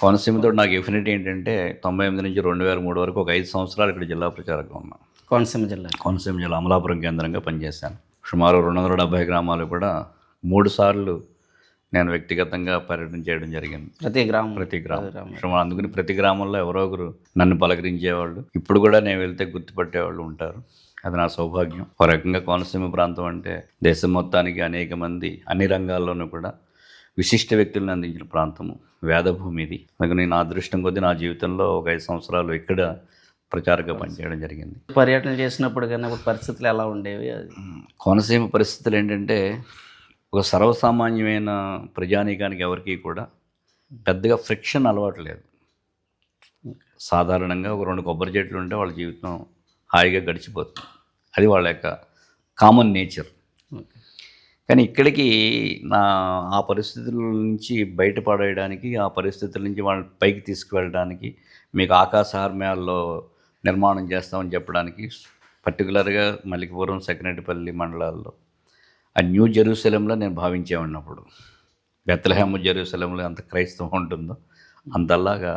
కోనసీమతో నాకు ఎఫినిటీ ఏంటంటే తొంభై ఎనిమిది నుంచి రెండు వేల మూడు వరకు ఒక ఐదు సంవత్సరాలు ఇక్కడ జిల్లా ప్రచారంగా ఉన్నాను కోనసీమ జిల్లా. కోనసీమ జిల్లా అమలాపురం కేంద్రంగా పనిచేశాను. సుమారు రెండు వందల డెబ్బై గ్రామాలు కూడా మూడు సార్లు నేను వ్యక్తిగతంగా పర్యటన చేయడం జరిగింది. ప్రతి గ్రామం. ప్రతి గ్రామం. అందుకని ప్రతి గ్రామంలో ఎవరో ఒకరు నన్ను పలకరించేవాళ్ళు. ఇప్పుడు కూడా నేను వెళ్తే గుర్తుపట్టేవాళ్ళు ఉంటారు. అది నా సౌభాగ్యం. ఒక రకంగా కోనసీమ ప్రాంతం అంటే దేశం మొత్తానికి అనేక మంది అన్ని రంగాల్లోనూ కూడా విశిష్ట వ్యక్తులను అందించిన ప్రాంతము వేదభూమి ఇది అందుకని నా అదృష్టం కొద్దీ నా జీవితంలో ఒక ఐదు సంవత్సరాలు ఇక్కడ ప్రచారంగా పనిచేయడం జరిగింది. పర్యటన చేసినప్పుడు కానీ పరిస్థితులు ఎలా ఉండేవి అది? కోనసీమ పరిస్థితులు ఏంటంటే ఒక సర్వసామాన్యమైన ప్రజానీకానికి ఎవరికి కూడా పెద్దగా ఫ్రిక్షన్ అలవాటు లేదు. సాధారణంగా ఒక రెండు కొబ్బరి చెట్లు ఉంటే వాళ్ళ జీవితం హాయిగా గడిచిపోతుంది. అది వాళ్ళ యొక్క కామన్ నేచర్. కానీ ఇక్కడికి నా ఆ పరిస్థితుల నుంచి బయటపడేయడానికి ఆ పరిస్థితుల నుంచి వాళ్ళని పైకి తీసుకువెళ్ళడానికి మీకు ఆకాశహార్మ్యాల్లో నిర్మాణం చేస్తామని చెప్పడానికి పర్టికులర్గా మల్లికపురం సకినటిపల్లి మండలాల్లో ఆ న్యూ జెరూసలంలో నేను భావించే ఉన్నప్పుడు బెత్తలహేమ జెరూసలంలో అంత క్రైస్తవం ఉంటుందో అంతలాగా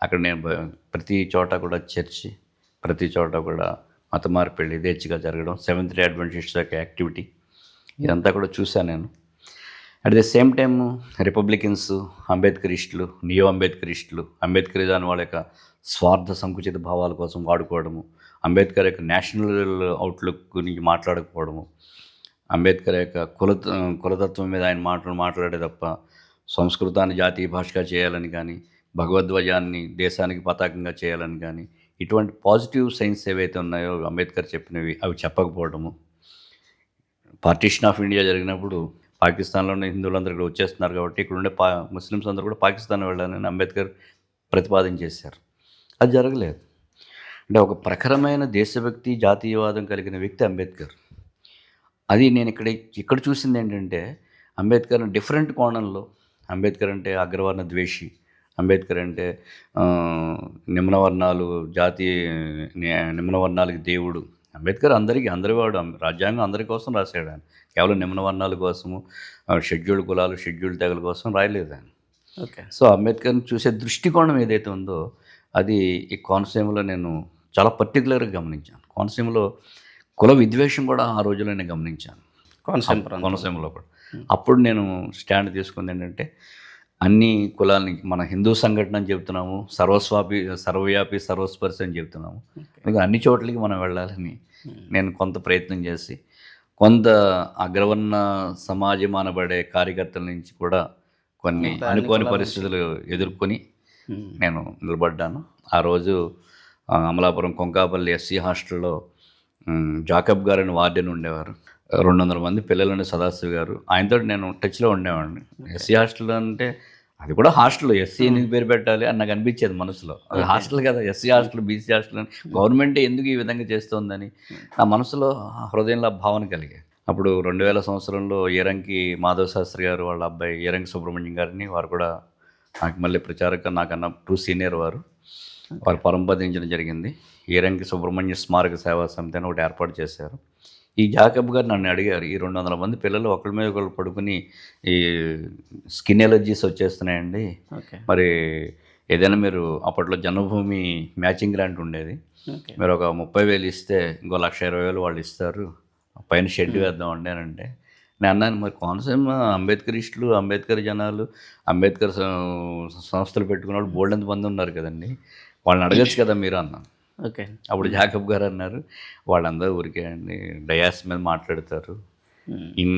అక్కడ నేను ప్రతి చోట కూడా చర్చి ప్రతి చోట కూడా మత మార్పిళ్ళు యథేచ్ఛగా జరగడం సెవెంత్ డే అడ్వెంటిస్ట్ యొక్క యాక్టివిటీ ఇదంతా కూడా చూశాను నేను. At the same time Republicans అంబేద్కరిస్టులు neo అంబేద్కరిస్టులు అంబేద్కరిజాన్ వాళ్ళ యొక్క స్వార్థ సంకుచిత భావాల కోసం వాడుకోవడము అంబేద్కర్ యొక్క నేషనల్ అవుట్లుక్ గురించి మాట్లాడకపోవడము అంబేద్కర్ యొక్క కుల కులతత్వం మీద ఆయన మాటలు మాట్లాడే తప్ప సంస్కృతాన్ని జాతీయ భాషగా చేయాలని కానీ భగవద్ధ్వజాన్ని దేశానికి పతాకంగా చేయాలని కానీ ఇటువంటి పాజిటివ్ సైన్స్ ఏవైతే ఉన్నాయో అంబేద్కర్ చెప్పినవి అవి చెప్పకపోవడము. పార్టీషన్ ఆఫ్ ఇండియా జరిగినప్పుడు పాకిస్తాన్లో ఉన్న హిందువులందరూ ఇక్కడ వచ్చేస్తున్నారు కాబట్టి ఇక్కడ ఉండే పా ముస్లిమ్స్ అందరూ కూడా పాకిస్తాన్ వెళ్ళాలని అంబేద్కర్ ప్రతిపాదన చేశారు. అది జరగలేదు. అంటే ఒక ప్రఖరమైన దేశభక్తి జాతీయవాదం కలిగిన వ్యక్తి అంబేద్కర్. అది నేను ఇక్కడ ఇక్కడ చూసింది ఏంటంటే అంబేద్కర్ డిఫరెంట్ కోణంలో అంబేద్కర్ అంటే అగ్రవర్ణ ద్వేషి అంబేద్కర్ అంటే నిమ్నవర్ణాలు జాతి నిమ్నవర్ణాలకి దేవుడు అంబేద్కర్ అందరికీ అందరి వాడు రాజ్యాంగం అందరి కోసం రాశాడు ఆయన. కేవలం నిమ్నవర్ణాల కోసము షెడ్యూల్డ్ కులాలు షెడ్యూల్డ్ తెగల కోసం రాయలేదు ఆయన. ఓకే. సో అంబేద్కర్ని చూసే దృష్టికోణం ఏదైతే ఉందో అది ఈ కోనసీమలో నేను చాలా పర్టికులర్గా గమనించాను. కోనసీమలో కుల విద్వేషం కూడా ఆ రోజుల్లో నేను గమనించాను. కోనసీమ కోనసీమలో కూడా. అప్పుడు నేను స్టాండ్ తీసుకుంది ఏంటంటే అన్ని కులాలని మన హిందూ సంఘటన అని చెప్తున్నాము సర్వస్వాపి సర్వవ్యాపి సర్వస్పర్శి అని చెప్తున్నాము. అందుకే అన్ని చోట్లకి మనం వెళ్ళాలని నేను కొంత ప్రయత్నం చేసి కొంత అగ్రవర్ణ సమాజం అనబడే కార్యకర్తల నుంచి కూడా కొన్ని అనుకోని పరిస్థితులు ఎదుర్కొని. నేను నిలబడ్డాను. ఆ రోజు అమలాపురం కొంకాపల్లి ఎస్సీ హాస్టల్లో జాకబ్ గారు అని వార్డెన్ ఉండేవారు. రెండు వందల మంది పిల్లలని సదాశివ గారు. ఆయనతో నేను టచ్లో ఉండేవాడిని. ఎస్సీ హాస్టల్ అంటే అది కూడా హాస్టల్ ఎస్సీ ఎందుకు పేరు పెట్టాలి అని నాకు అనిపించేది మనసులో. అది హాస్టల్ కదా ఎస్సీ హాస్టల్ బీసీ హాస్టల్ అని. గవర్నమెంట్ ఎందుకు ఈ విధంగా చేస్తోందని నా మనసులో హృదయంలో భావన కలిగాయి. అప్పుడు రెండు వేల సంవత్సరంలో ఏరంకి మాధవ శాస్త్రి గారు వాళ్ళ అబ్బాయి ఏరంకి సుబ్రహ్మణ్యం గారిని వారు కూడా నాకు మళ్ళీ ప్రచారక నాకన్నా టూ సీనియర్ వారు. వారు పరంపదించడం జరిగింది. ఏరంకి సుబ్రహ్మణ్య స్మారక సేవా సమితి అని ఒకటి ఏర్పాటు చేశారు. ఈ జాకబ్ గారు నన్ను అడిగారు ఈ రెండు వందల మంది పిల్లలు ఒకరి మీద ఒకరు పడుకుని ఈ స్కిన్ ఎలర్జీస్ వచ్చేస్తున్నాయండి. మరి ఏదైనా మీరు అప్పట్లో జన్మభూమి మ్యాచింగ్ గ్రాంట్ ఉండేది. మీరు ఒక ముప్పై వేలు ఇస్తే ఇంకో లక్ష ఇరవై వేలు వాళ్ళు ఇస్తారు. పైన షెడ్ వేద్దామండి అని అంటే నేను అన్నాను మరి కోనసీమ అంబేద్కరిస్టులు అంబేద్కర్ జనాలు అంబేద్కర్ సంస్థలు పెట్టుకున్న వాళ్ళు బోల్డెంత మంది ఉన్నారు కదండి. వాళ్ళని అడగచ్చు కదా మీరు అన్నాను ఓకే. అప్పుడు జాకబ్ గారు అన్నారు వాళ్ళందరూ ఊరికే అండి డయాస్ మీద మాట్లాడతారు. ఇన్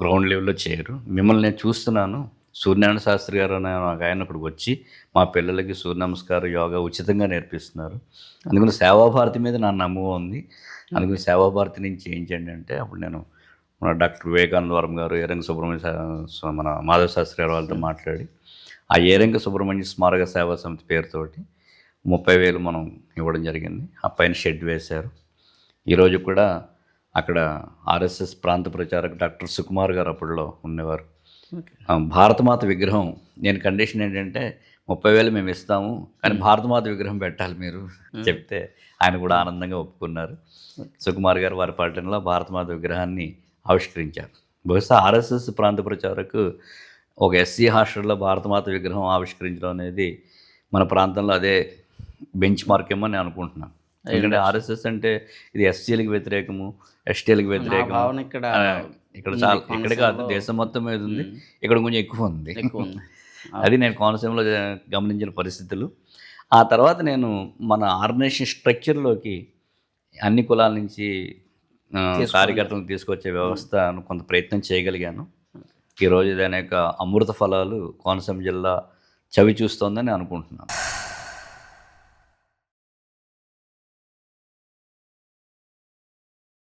గ్రౌండ్ లెవెల్లో చేయరు. మిమ్మల్ని నేను చూస్తున్నాను. సూర్యనారాయణ శాస్త్రి గారు అనే ఒక ఆయన ఇక్కడికి వచ్చి మా పిల్లలకి సూర్య నమస్కారం యోగా ఉచితంగా నేర్పిస్తున్నారు. అందుకని సేవాభారతి మీద నా నమ్మకం ఉంది. అందుకని సేవాభారతి నుంచి చేయించండి అంటే అప్పుడు నేను మన డాక్టర్ వివేకానంద వరం గారు ఏరంగ సుబ్రహ్మణ్య మన మాధవ శాస్త్రి గారు వాళ్ళతో మాట్లాడి ఆ ఏరంగ సుబ్రహ్మణ్య స్మారక సేవా సమితి పేరుతోటి ముప్పై వేలు మనం ఇవ్వడం జరిగింది. ఆ పైన షెడ్ వేశారు. ఈరోజు కూడా అక్కడ ఆర్ఎస్ఎస్ ప్రాంత ప్రచారక డాక్టర్ సుకుమార్ గారు అప్పట్లో ఉండేవారు. భారతమాత విగ్రహం. నేను కండిషన్ ఏంటంటే ముప్పై వేలు మేము ఇస్తాము కానీ భారతమాత విగ్రహం పెట్టాలి మీరు చెప్తే ఆయన కూడా ఆనందంగా ఒప్పుకున్నారు. సుకుమార్ గారు వారి పర్యటనలో భారతమాత విగ్రహాన్ని ఆవిష్కరించారు. బహుశా ఆర్ఎస్ఎస్ ప్రాంత ప్రచారకు ఒక ఎస్సీ హాస్టల్లో భారతమాత విగ్రహం ఆవిష్కరించడం అనేది మన ప్రాంతంలో అదే బెంచ్ మార్క్ ఏమో నేను అనుకుంటున్నాను. ఎందుకంటే ఆర్ఎస్ఎస్ అంటే ఇది ఎస్సీలకు వ్యతిరేకము ఎస్టీలకు వ్యతిరేకము. భావన ఇక్కడ ఇక్కడ చాలా ఇక్కడ కాదు దేశం మొత్తం మీద ఉంది. ఇక్కడ కొంచెం ఎక్కువ ఉంది. ఎక్కువ ఉంది. అది నేను కోనసీమలో గమనించిన పరిస్థితులు. ఆ తర్వాత నేను మన ఆర్గనైజేషన్ స్ట్రక్చర్లోకి అన్ని కులాల నుంచి కార్యకర్తలను తీసుకొచ్చే వ్యవస్థ కొంత ప్రయత్నం చేయగలిగాను. ఈరోజు దాని యొక్క అమృత ఫలాలు కోనసీమ జిల్లా చవి చూస్తోందని అనుకుంటున్నాను.